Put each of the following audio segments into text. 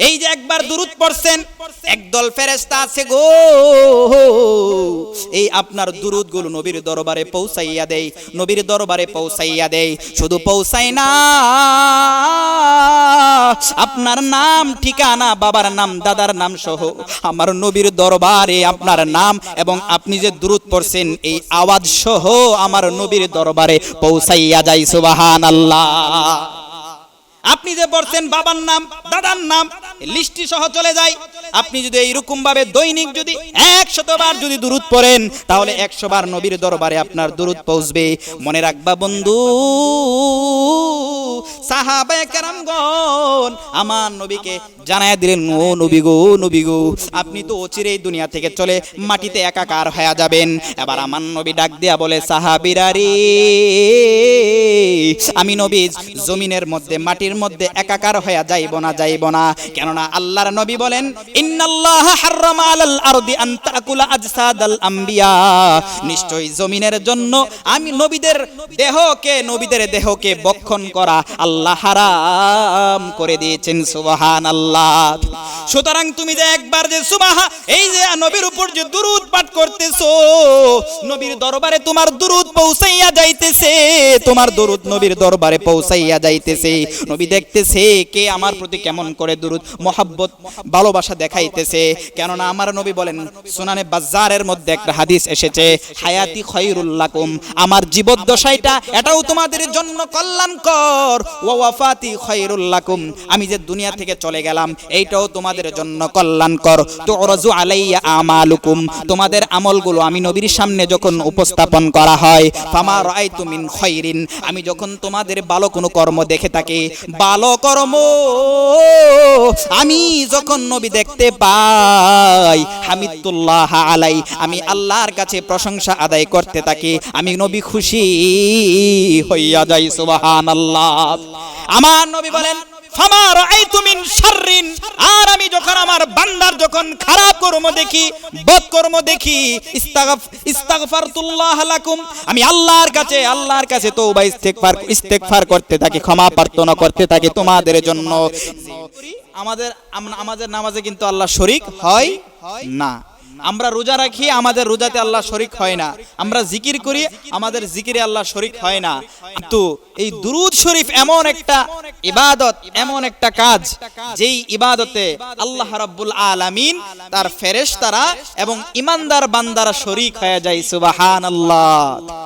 এই যে একবার দুরুদ পড়ছেন একদল ফেরেশতা আছে গো। এই আপনার দুরুদগুলো নবীর দরবারে পৌঁছাইয়া দেয় নবীর দরবারে পৌঁছাইয়া দেয় শুধু পৌঁছাই না। আপনার নাম ঠিকানা বাবার নাম দাদার নাম সহ আমার নবীর দরবারে আপনার নাম এবং আপনি যে দূরত পড়ছেন এই আওয়াজ সহ আমার নবীর দরবারে পৌঁছাইয়া যাই সুবাহান আল্লাহ আপনি যে পড়ছেন বাবার নাম, দাদার নাম লিস্টি সহ চলে যায়। আপনি যদি এইরকম ভাবে দৈনিক যদি একশত বার যদি দূরত পড়েন, তাহলে একশো বার নবীর দরবারে আপনার দূরত পৌঁছবে। মনে রাখবা বন্ধু, সাহাবায়ে কেরামগণ আমার নবীকে জানায় দিলেন, ও নবী গো নবী গো, আপনি তো অচিরেই দুনিয়া থেকে চলে মাটিতে একাকার হয়ে যাবেন। এবার আমার নবী ডাক দিয়া বলে, সাহাবিরা রে, আমি নবী, জমিনের মধ্যে মাটির মধ্যে একাকার হয়ে যাইব না যাইব না। কেননা আল্লাহর নবী বলেন নিশ্চয়ই জমিনের জন্য আমি নবীদের দেহকে নবীদের দেহকে বক্ষণ করা আল্লাহ হারাম করে দিয়েছেন, সুবহানাল্লাহ। সুতরাং তুমি যে একবার যে সুবাহা, এই যে নবীর উপর যে দুরুদ পাঠ করতেছো, নবীর দরবারে তোমার দুরুদ পৌঁছাইয়া যাইতেছে, তোমার দুরুদ নবীর দরবারে পৌঁছাইয়া যাইতেছে। নবী দেখতেছে কে আমার প্রতি কেমন করে দুরুদ, মোহাব্বত, ভালোবাসা দেখাইতেছে। কেননা আমার নবী বলেন, সুনানে বাজারের মধ্যে একটা হাদিস এসেছে, হায়াতি খৈরুল্লাকুম আমার জীবদ্দশাইটা এটাও তোমাদের জন্য কল্যাণকর। ওয়া ওয়াফাতি খৈরুল্লাকুম আমি যে দুনিয়া থেকে চলে গেলাম, এইটাও তোমাদের জন্য কল্যাণকর। তো রজু আলাইয়া আমালুকুম, তোমাদের আমলগুলো আমি নবীর সামনে যখন উপস্থাপন করা হয়, ফামা রাআইতু মিন খৈরিন আমি যখন তোমাদের ভালো কোনো কর্ম দেখে থাকি ভালো কর্ম আমি যখন নবী দেখতে পাই, হামিদুল্লাহ আলাই, আমি আল্লাহর কাছে প্রশংসা আদায় করতে থাকি, আমি নবী খুশি হইয়া যাই, সুবহানাল্লাহ। আমার নবী বলেন আল্লাহর কাছে আল্লাহর কাছে করতে থাকি, ক্ষমা করতে থাকি তোমাদের জন্য। আমাদের নামাজে কিন্তু আল্লাহ শরীক হয় না। আমরা রোজা রাখি, আমাদের রোজাতে আল্লাহ শরিক হয় না। আমরা জিকির করি, আমাদের জিকিরে আল্লাহ শরিক হয় না। কিন্তু এই দুরুদ শরীফ এমন একটা ইবাদত, এমন একটা কাজ, যেই ইবাদতে আল্লাহ রাব্বুল আলামিন তার ফেরেশতারা এবং ইমানদার বান্দারা শরিক হয়ে যায়, সুবহানাল্লাহ।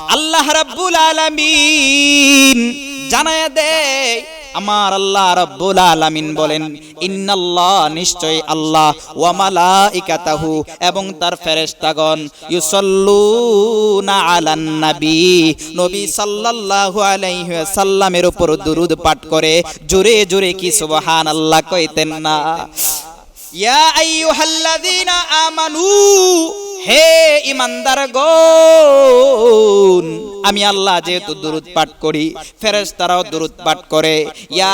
আল্লাহ রাব্বুল আলামিন জানায়া দেয়, আমার আল্লাহ রাব্বুল আলামিন বলেন, ইন্নাল্লাহ নিশ্চয় আল্লাহ, ওয়া মালাইকাতাহু এবং তার ফেরেশতাগণ ইউসাল্লুনা আলান নবী। নবী সাল্লাল্লাহু আলাইহি ওয়াসাল্লামের উপর দুরুদ পাঠ করে জোরে জোরে কি সুবহানাল্লাহ কইতেন না? ইয়া আইয়ুহাল্লাযীনা আমানু হে ইমানদার গণ আমি আল্লাহ যেহেতু দুরুদ পাঠ করি, ফেরেশতারাও দুরুদ পাঠ করে। ইয়া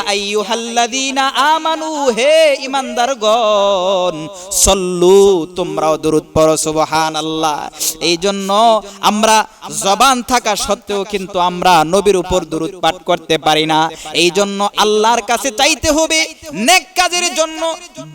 আমানু, হে ইমানদার গণ, সল্লু, তোমরাও দুরুদ পড়ো এই জন্য আমরা জবান থাকা সত্ত্বেও কিন্তু আমরা নবীর উপর দুরুদ পাঠ করতে পারি না। এই জন্য আল্লাহর কাছে চাইতে হবে, নেক কাজের জন্য,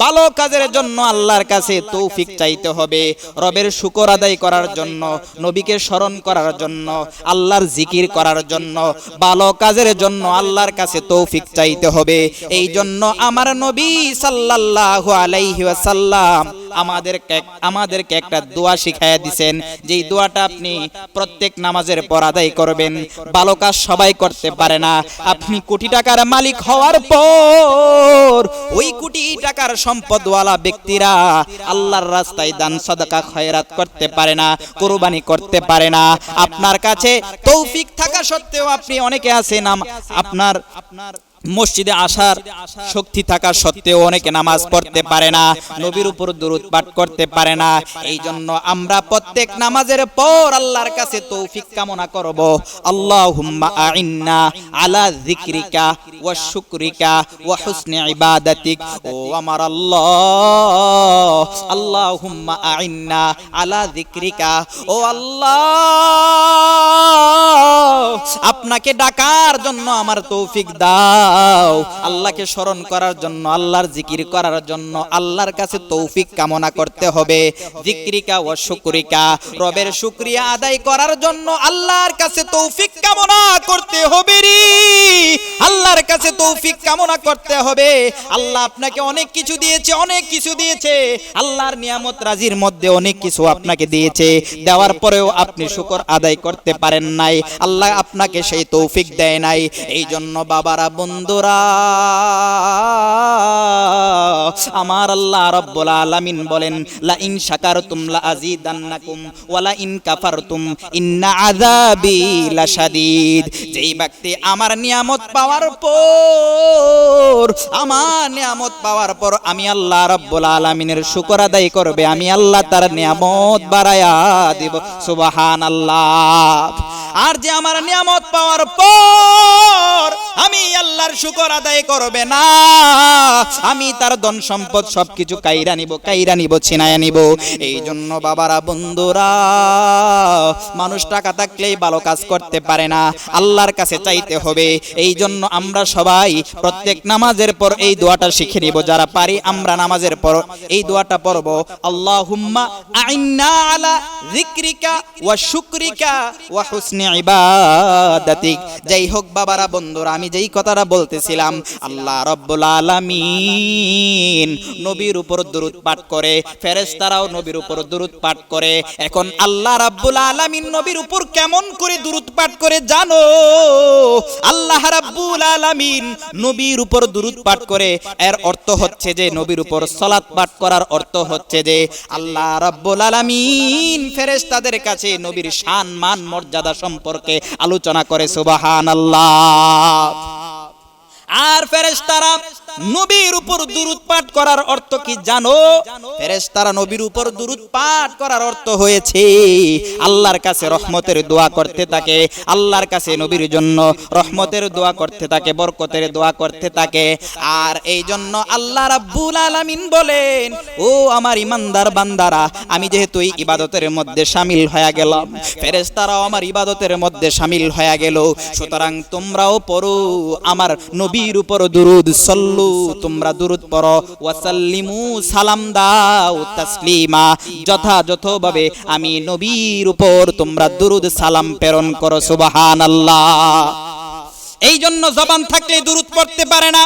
ভালো কাজের জন্য আল্লাহর কাছে তৌফিক চাইতে হবে। রবের শুকর আদায় করার জন্য, নবীকে স্মরণ করার জন্য, আল্লাহর জিকির করার জন্য, ভালো কাজের জন্য আল্লাহর কাছে তৌফিক চাইতে হবে। এই জন্য আমার নবী সাল্লাল্লাহু আলাইহি ওয়াসাল্লাম আমাদেরকে আমাদেরকে একটা দোয়া শিখাইয়া দিছেন, যেই দোয়াটা আপনি প্রত্যেক নামাজের পর আদায় করবেন, ভালো সবাই করতে পারে না। আপনি কোটি টাকার মালিক হওয়ার পর ওই কোটি টাকার সম্পদওয়ালা ব্যক্তিরা আল্লাহর রাস্তায় দান, সাদাকা, খয়রাত করতে পারে না, কোরবানি করতে পারে না। আপনার কাছে তৌফিক থাকা সত্ত্বেও আপনি অনেকে আছেন আপনার আপনার মসজিদে আসার শক্তি থাকা সত্ত্বেও অনেকে নামাজ পড়তে পারে না, নবীর উপর দরুদ পাঠ করতে পারে না। এই জন্য আমরা প্রত্যেক নামাজের পর আল্লাহর কাছে তৌফিক কামনা করব। আল্লাহুম্মা আইন্না আলা যিকরিকা ওয়া শুকরিকা ওয়া হুসনি ইবাদাতিক। ও আমার আল্লাহ, আল্লাহুম্মা আইন্না আলা যিকরিকা। ও আল্লাহ, আপনাকে ডাকার জন্য আমার তৌফিক দাও। আল্লাহকে স্মরণ করার জন্য, আল্লাহর জিকির করার জন্য আল্লাহর কাছে তৌফিক কামনা করতে হবে। জিক্রিকা ও শুকরিকা। রবের শুকরিয়া আদায় করার জন্য আল্লাহর কাছে তৌফিক কামনা করতে হবে রে। আল্লাহর কাছে তৌফিক কামনা করতে হবে। আল্লাহ আপনাকে অনেক কিছু দিয়েছে, অনেক কিছু দিয়েছে। আল্লাহর নিয়ামত রাজির মধ্যে অনেক কিছু আপনাকে দিয়েছে। দেওয়ার পরেও আপনি শুকর আদায় করতে পারেন নাই। আল্লাহ আপনাকে সেই তৌফিক দেয় নাই। এই জন্য বাবারা বন্ধুরা, আমার আল্লাহ রব্বুল আলামিন বলেন লা ইন শাকারতুম লা আযীদান্নাকুম ওয়া লা ইন কাফারতুম ইন্না আযাবি লাশাদীদ। যেই ব্যক্তি আমার নিয়ামত পাওয়ার পর, আমার নিয়ামত পাওয়ার পর আমি আল্লাহ রব্বুল আলামিনের শুকর আদায় করবে, আমি আল্লাহ তার নিয়ামত বাড়ায়া দিব। সুবহানাল্লাহ। আর যে আমার নিয়ামত পাওয়ার পর আমি আল্লাহর শুকর আদায় করবে না, আমি তার ধন সম্পদ সবকিছু কাইরা নিব কাইরা নিব, ছিনায়া নিব। এই জন্য বাবারা, বন্ধুরা, মানুষ টাকা থাকলেই ভালো কাজ করতে পারে না, আল্লাহর কাছে চাইতে হবে। এই জন্য আমরা সবাই প্রত্যেক নামাজের পর এই দোয়াটা শিখে নিব, যারা পারি আমরা নামাজের পর এই দোয়াটা পড়ব। আল্লাহুম্মা আইন্না আলা যিকরিকা ওয়া শুকরিকা ওয়া হুসনি ইবাদাতিক। যাই হোক বাবারা, বন্ধুরা, আমি যেই কথাটা বলতেছিলাম, আল্লাহ রব্বুল আলামিন নবীর উপর দরুদ পাঠ করে, ফেরেশতারাও নবীর উপর দরুদ পাঠ করে, এখন আল্লাহ রাব্বুল আলামিন নবীর উপর কেমন করে দরুদ পাঠ করে জানো? আল্লাহ রাব্বুল আলামিন নবীর উপর দরুদ পাঠ করে, এর অর্থ হচ্ছে যে, নবীর উপর সালাত পাঠ করার অর্থ হচ্ছে যে, আল্লাহ রাব্বুল আলামিন ফেরেশতাদের কাছে নবীর শান মান, মর্যাদা সম্পর্কে আলোচনা করে সুবাহান আল্লাহ আর ফেরেশতারা নবীর উপর দুরুদ পাঠ করার অর্থ কি জানো? ফেরেশতারা নবীর উপর দুরুদ পাঠ করার অর্থ হয়েছে, আল্লাহর কাছে রহমতের দোয়া করতে থাকে, আল্লাহর কাছে নবীর জন্য রহমতের দোয়া করতে থাকে, বরকতের দোয়া করতে থাকে। আর এই জন্য আল্লাহ রাব্বুল আলামিন বলেন, ও আমার ইমানদার বান্দারা, আমি যেহেতু এই ইবাদতের মধ্যে শামিল হয়ে গেলাম, ফেরেশতারাও আমার ইবাদতের মধ্যে শামিল হয়ে গেল, সুতরাং তোমরাও পড়ো আমার নবীর উপর দুরুদ, সল্লু তোমরা দুরুদ পড়ো। ওয়াসাল্লিমু সালাম দাও তাসলিমা। যথাযথভাবে আমি নবীর উপর তোমরা দুরুদ সালাম প্রেরণ করো, সুবহানাল্লাহ। এই জন্য জবান থাকলে দুরুদ পড়তে পারে না।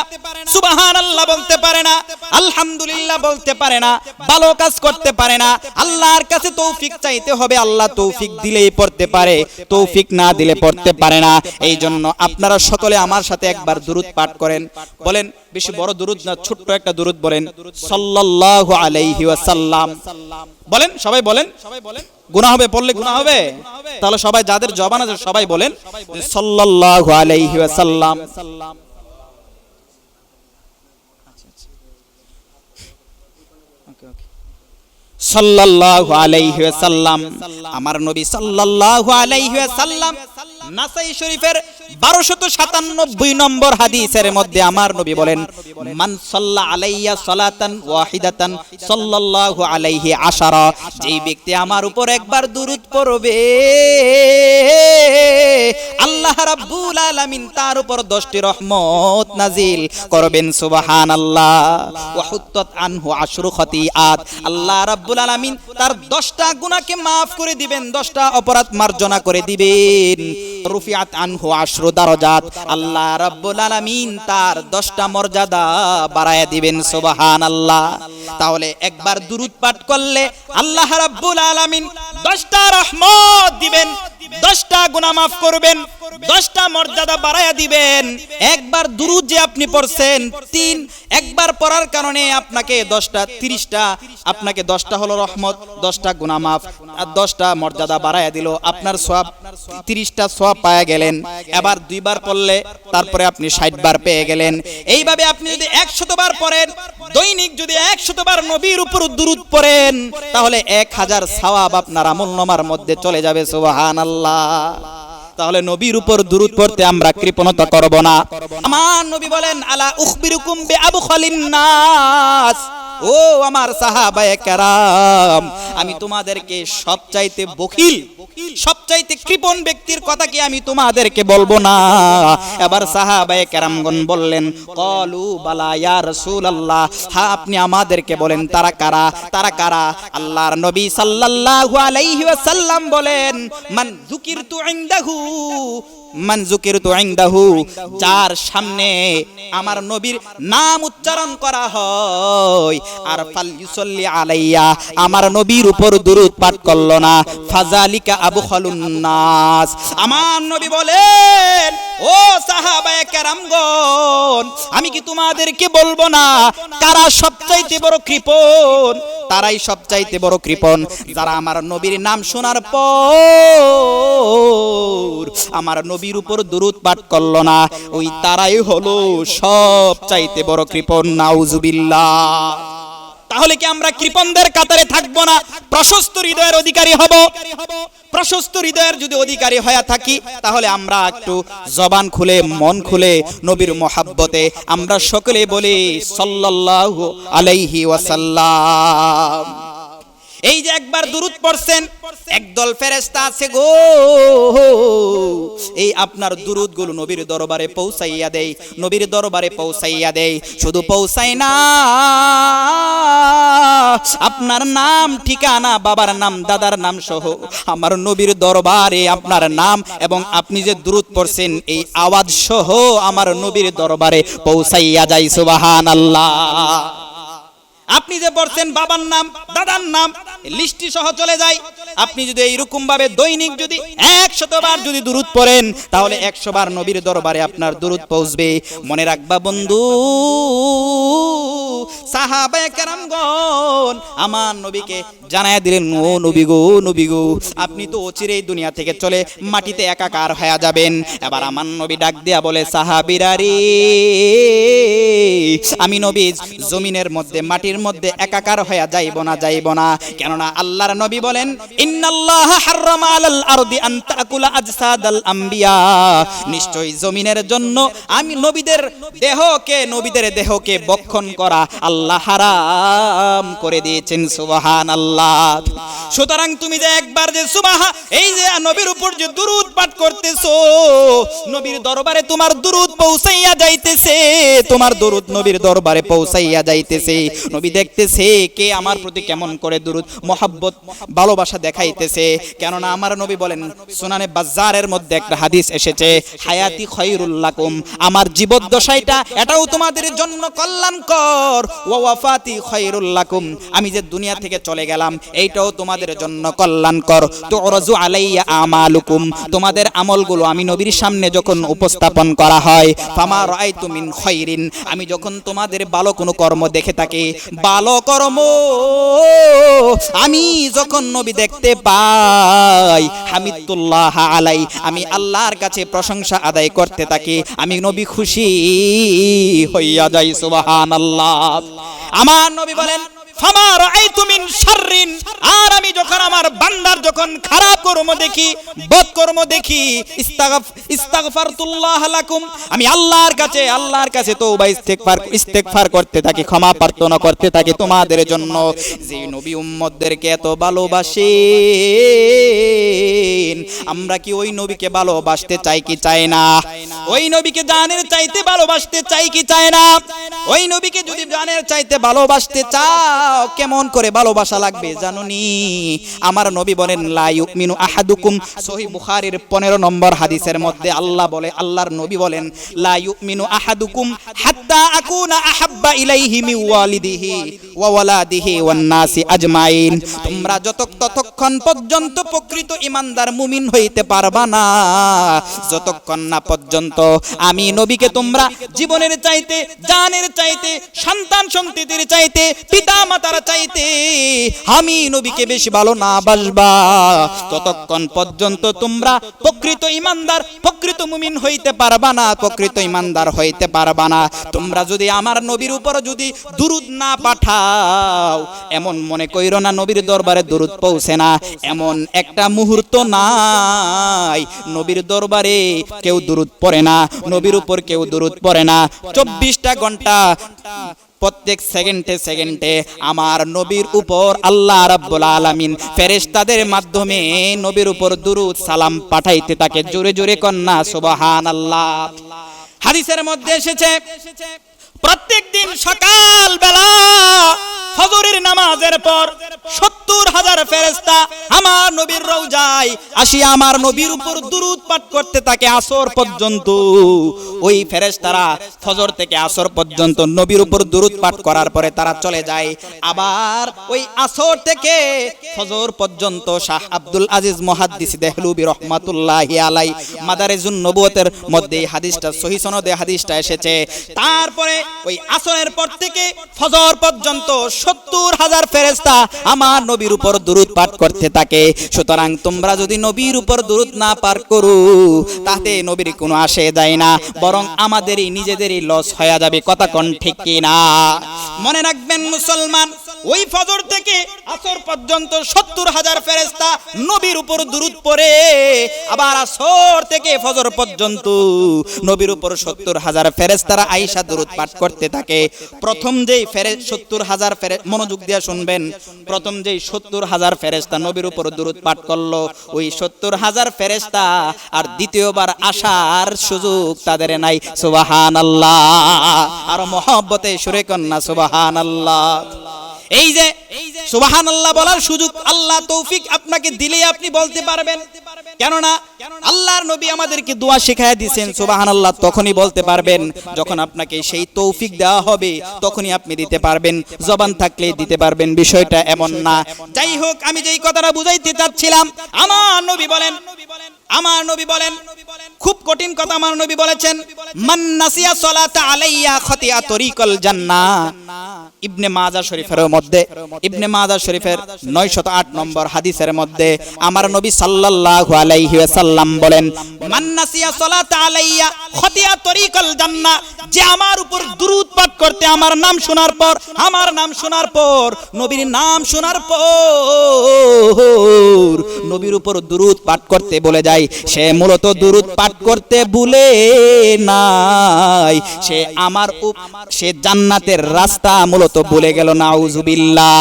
সুবাহান আল্লাহ বলতে পারে না। আলহামদুলিল্লাহ বলতে পারে না। ভালো কাজ করতে পারে না। আল্লাহর কাছে তৌফিক চাইতে হবে, আল্লাহ তৌফিক দিলেই পড়তে পারে। তৌফিক না দিলে পড়তে পারে না। এই জন্য আপনারা সকলে আমার সাথে একবার দুরুদ পাঠ করেন। বলেন, বেশি বড় দুরুদ না, ছোট্ট একটা দুরুদ বলেন। সাল্লাল্লাহু আলাইহি ওয়াসাল্লাম। বলেন সবাই বলেন সবাই বলেন। গুনাহ হবে, পড়লে গুনাহ হবে? তাহলে সবাই যাদের জবান আছে সবাই বলেন সাল্লাল্লাহু আলাইহি ওয়াসাল্লাম। সাল্লাল্লাহু আলাইহি ওয়াসাল্লাম। আমার নবী সাল্লাল্লাহু আলাইহি ওয়াসাল্লাম নাসাই শরীফের 1297 নম্বর হাদিসের নবী বলেন আল্লাহ তার উপর 10টি রহমত নাজিল করবেন, সুবহানাল্লাহ। ওয়া আনহু আশরু খতিআত। আল্লাহ রাব্বুল আলামিন তার 10টা গুনাহকে maaf করে দিবেন 10টা অপরাধ মার্জনা করে দিবেন। রুফিআত আনহু আশরু দারাজাত। আল্লাহ রাব্বুল আলামিন তার 10টা মর্যাদা বাড়ায়া দিবেন, সুবহানাল্লাহ। তাহলে একবার দুরূদ পাঠ করলে আল্লাহ রাব্বুল আলামিন 10টা রহমত দিবেন। দশটা গুনাহ মাফ করবেন, দশটা মর্যাদা বাড়ায়া দিবেন। একবার দুরুদ যে আপনি পড়ছেন, তিন, একবার পড়ার কারণে আপনাকে দশটা, তিরিশটা, আপনাকে দশটা হলো রহমত, দশটা গুনামাফ আর দশটা মর্যাদা বাড়ায়া দিল, আপনার সব তিরিশটা সব পায়া গেলেন। এবার দুইবার পড়লে তারপরে আপনি ষাট বার পেয়ে গেলেন। এইভাবে আপনি যদি একশতবার পড়েন, দৈনিক যদি একশতবার নবীর উপর দুরুদ পড়েন, তাহলে এক হাজার সওয়াব আপনার আমল নামার মধ্যে চলে যাবে সুবহান আল্লাহ। তাহলে নবীর উপর দুরুদ পড়তে আমরা কৃপণতা করব না। আমার নবী বলেন, আলা উখবিরুকুম বে আবু নাস। ও আমার সাহাবায়ে কেরাম, আমি তোমাদেরকে সবচাইতে বখিল সবচাইতে কৃপণ ব্যক্তির কথা কি আমি তোমাদেরকে বলব না? এবার সাহাবায়ে কেরামগণ বললেন, কলু বালা ইয়া রাসূলুল্লাহ। হ্যাঁ আপনি আমাদেরকে বলেন, তারা কারা? তারা কারা? আল্লাহর নবী সাল্লাল্লাহু আলাইহি ওয়াসাল্লাম বলেন, মান যুকিরতু ইনদাহু মান ইনদাহু, যার সামনে আমার নবীর নাম উচ্চারণ করা হয়। আর ফাল আলাইয়া, আমার নবীর উপর দুরূদ পাঠ করল না। ফাজালিকা আবু খালুন নাস। আমার নবী বলেন ও আমি কি তোমাদেরকে বলব না? কারা সবচাইতে বড় তারাই সবচাইতে বড় যারা আমার নবীর নাম শোনার পর আমার নবীর উপর দুরুদ পাঠ করল না, ওই তারাই হলো সব চাইতে বড় কৃপণ। নাউজুবিল্লাহ। তাহলে কি আমরা কৃপণদের কাতারে থাকব না? প্রশস্ত হৃদয়ের অধিকারী হব? প্রশস্ত হৃদয়ের যদি অধিকারী হয়ে থাকি, তাহলে আমরা একটু জবান খুলে, মন খুলে নবীর মহাব্বতে আমরা সকলে বলি সাল্লাল্লাহু আলাইহি ওয়াসাল্লাম। এই যে একবার দুরুদ পড়ছেন একদল ফেরেশতা আছে গো। এই আপনার দুরুদগুলো নবীর দরবারে পৌঁছাইয়া দেই নবীর দরবারে পৌঁছাইয়া দেই শুধু পৌঁছাই না। আপনার নাম ঠিকানা বাবার নাম দাদার নাম সহ আমার নবীর দরবারে আপনার নাম এবং আপনি যে দুরুদ পড়ছেন এই আওয়াজ সহ আমার নবীর দরবারে পৌঁছাইয়া যাই সুবাহান আল্লাহ আপনি যে পড়ছেন বাবার নাম দাদার নাম লিস্টি সহ চলে যায় আপনি যদি এইরকম ভাবে দৈনিক যদি একশতবার যদি দূরত পড়েন, তাহলে একশো বার নবীর দরবারে আপনার দুরুদ পৌঁছবে। মনে রাখবা বন্ধু আমার নবীকে জানায় দিলেন, ও নবী গো নবী গো, আপনি তো অচিরেই দুনিয়া থেকে চলে মাটিতে একাকার হয়ে যাবেন। এবার আমার নবী ডাক দিয়া বলে, সাহাবিরা রে, আমি নবী জমিনের মধ্যে, মাটির মধ্যে একাকার হয়ে যাইব না যাইব না। কেননা আল্লাহর নবী বলেন ইন্নাল্লাহ জমিনের জন্য আমি নবীদের দেহকে নবীদের দেহকে বক্ষণ করা আল্লাহ হারাম করে দিয়েছেন সুতরাং তুমি যে একবার যে সুবাহা, এই যে নবীর উপর যে দুরুদ পাঠ করতেছো, নবীর দরবারে তোমার দুরুদ পৌঁছাইয়া যাইতেছে, তোমার দুরুদ নবীর দরবারে পৌঁছাইয়া যাইতেছে। নবী দেখতেছে কে আমার প্রতি কেমন করে দুরুদ, মোহাব্বত, ভালোবাসা দেখাইতেছে। কেননা আমার নবী বলেন, সুনানে বাজারের মধ্যে একটা হাদিস এসেছে, হায়াতি খৈরুল্লাকুম আমার জীবদ্দশাইটা, এটাও তোমাদের জন্য কল্যাণকর ওয়া ওয়াফাতি খৈরুল্লাকুম আমি যে দুনিয়া থেকে চলে গেলাম, এইটাও তোমাদের জন্য কল্যাণকর তো রজু আলাইয়া আমালুকুম তোমাদের আমলগুলো আমি নবীর সামনে যখন উপস্থাপন করা হয় ফামা রাআইতু মিন খৈরিন আমি যখন তোমাদের ভালো কোনো কর্ম দেখে থাকি ভালো কর্ম আমি যখন নবী দেখতে পাই। হামিদুল্লাহ আলাই, আমি আল্লাহর কাছে প্রশংসা আদায় করতে থাকি। আমি নবী খুশি হইয়া যাই, সুবহানাল্লাহ। আমার নবী বলেন তোমাদের জন্য। যে নবী এত ভালোবাসেন, আমরা কি ওই নবীকে ভালোবাসতে চাই কি চাই না? ওই নবীকে জানের চাইতে ভালোবাসতে চাই কি চায় না? ওই নবীকে যদি জানের চাইতে ভালোবাসতে চাও কেমন করে ভালোবাসা লাগবে জানুনি? আমার নবী বলেন, লা ইউমিনু আহাদুকুম। সহিহ বুখারীর 15 নম্বর হাদিসের মধ্যে আল্লাহ বলে, আল্লাহর নবী বলেন, লা ইউমিনু আহাদুকুম হাত্তা আকুনা আহাব্বা ইলাইহি মিন ওয়ালিদিহি ওয়া ওয়ালাদিহি ওয়ান নাসি আজমাইন। তোমরা যত ততক্ষণ পর্যন্ত প্রকৃত ইমানদার মুমিন হইতে পারবা না। যতক্ষণ না পর্যন্ত আমি নবীকে তোমরা জীবনের চাইতে, জানের চাইতে সন্তান সন্ততির চাইতে পিতা মাতার চাইতে আমি নবীকে বেশি ভালো না বাসবা। ততক্ষণ পর্যন্ত তোমরা প্রকৃত ইমানদার, প্রকৃত মুমিন হইতে পারবা না, প্রকৃত ইমানদার হইতে পারবা না। তোমরা যদি আমার নবীর উপর যদি দুরুদ না পাঠাও, এমন মনে কইরো না নবীর দরবারে দুরুদ পৌঁছে না। এমন একটা মুহূর্ত নাই, নবীর দরবারে কেউ দুরুদ পড়ে না, নবীর উপর কেউ দুরুদ পড়ে না। চব্বিশটা ঘণ্টা প্রত্যেক সেকেন্ডে সেকেন্ডে আমার নবীর উপর আল্লাহ রাব্বুল আলামিন ফেরেশতাদের মাধ্যমে নবীর উপর দুরুদ সালাম পাঠাইতে তাকে জোরে জোরে কন্যা, সুবহানাল্লাহ। হাদিসের মধ্যে এসেছে, প্রত্যেক দিন সকাল বেলা ফজরের নামাজের পর সত্তর হাজার ফেরেস্তা আমার নবীর রওজায় আসি, আমার নবীর উপর দুরুদ পাঠ করতে থাকে আসর পর্যন্ত। ওই ফেরেস্তারা ফজর থেকে আসর পর্যন্ত নবীর উপর দুরুদ পাঠ করার পরে তারা চলে যায়। আবার ওই আসর থেকে ফজর পর্যন্ত শাহ আব্দুল আজিজ মুহাদ্দিস দেহলুবি রহমাতুল্লাহি আলাই মাদারেজুন নবুয়তের মধ্যে হাদিসটা, সহি সনদে হাদিসটা এসেছে। তারপরে ওই আসরের পর থেকে ফজর পর্যন্ত সত্তর হাজার ফেরেস্তা আমার নবীর উপর দুরুদ পাঠ করতে থাকে। সুতরাং তোমরা যদি নবীর উপর দূরত না পার করো, তাতে নবীর কোনো আসে যায় না, বরং আমাদেরই নিজেদেরই লস হয়ে যাবে, কথা কন ঠিক কিনা? মনে রাখবেন মুসলমান ওই ফজর থেকে আসর পর্যন্ত সত্তর হাজার ফেরেস্তা নবীর উপর দুরুদ পড়ে। আবার আসর থেকে ফজর পর্যন্ত নবীর উপর সত্তর হাজার ফেরেস্তারা আইসা দুরুদ পাঠ করতে থাকে। প্রথম যেই ফেরে সত্তর হাজার ফেরে মনোযোগ দিয়ে শুনবেন। প্রথম যেই সত্তর হাজার ফেরেস্তা নবীর উপর দুরুদ পাঠ করল, ওই সত্তর হাজার ফেরেস্তা আর দ্বিতীয়বার আসার সুযোগ তাদের নাই। সুবাহান আল্লাহ আর মহব্বতে সুরে কন্যা সুবাহান আল্লাহ এই যে সুবাহান আল্লাহ বলার সুযোগ, আল্লাহ তৌফিক আপনাকে দিলেই আপনি বলতে পারবেন। কেননা, আল্লাহর নবী আমাদেরকে দোয়া শেখায় দিয়েছেন সুবাহান আল্লাহ তখনই বলতে পারবেন, যখন আপনাকে সেই তৌফিক দেওয়া হবে, তখনই আপনি দিতে পারবেন, জবান থাকলে দিতে পারবেন, বিষয়টা এমন না। যাই হোক, আমি যেই কথাটা বুঝাইতে চাচ্ছিলাম, আমার নবী বলেন, আমার নবী বলেন খুব কঠিন কথা আমার নবী বলেছেন, মান নাসিয়া সালাতা আলাইয়া খতিয়া তরিকল জান্নাহ। ইবনে মাজা শরীফের মধ্যে, ইবনে মাজা শরীফের 908 নম্বর হাদিসের মধ্যে আমার নবী সাল্লাল্লাহু আলাইহি ওয়াসাল্লাম বলেন, মান নাসিয়া সালাতা আলাইয়া খতিয়া তরিকল জান্নাহ। যে আমার উপর দুরূদ পাঠ করতে আমার নাম শোনার পর, আমার নাম শোনার পর, নবীর নাম শোনার পর, নবীর উপর দুরূদ পাঠ করতে বলে যায়, সে মূলত দুরূদ পাঠ করতে ভুলে নাই। সে আমার সে জান্নাতের রাস্তা মূলত ভুলে গেল, নাউজুবিল্লাহ।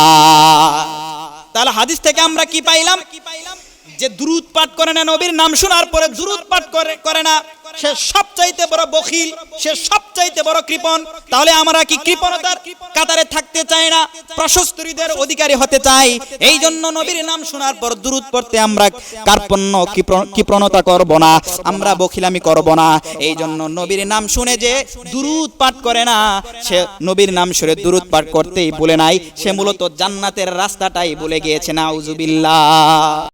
তাহলে হাদিস থেকে আমরা কি পাইলাম কি পাইলাম? যে দুরুদ পাঠ করে না, নবীর নাম শোনার পরে দুরুদ পাঠ করে করে না, সে সবচাইতে বড় বখিল, সে সবচাইতে বড় কৃপণ। তাহলে আমরা কি কৃপণতার কাতারে থাকতে চাই না? প্রশস্তরীদের অধিকারী হতে চাই। এই জন্য নবীর নাম শোনার পর দুরুদ পড়তে আমরা কার্পণ্য কৃপণতা করব না? আমরা বখিলামি করব না। এই জন্য নবীর নাম শুনে যে দুরুদ পাঠ করে না, সে নবীর নাম শুনে দুরুদ পাঠ করতেই বলে নাই। সে মূলত জান্নাতের রাস্তাটাই বলে গিয়েছে না উজুবিল্লাহ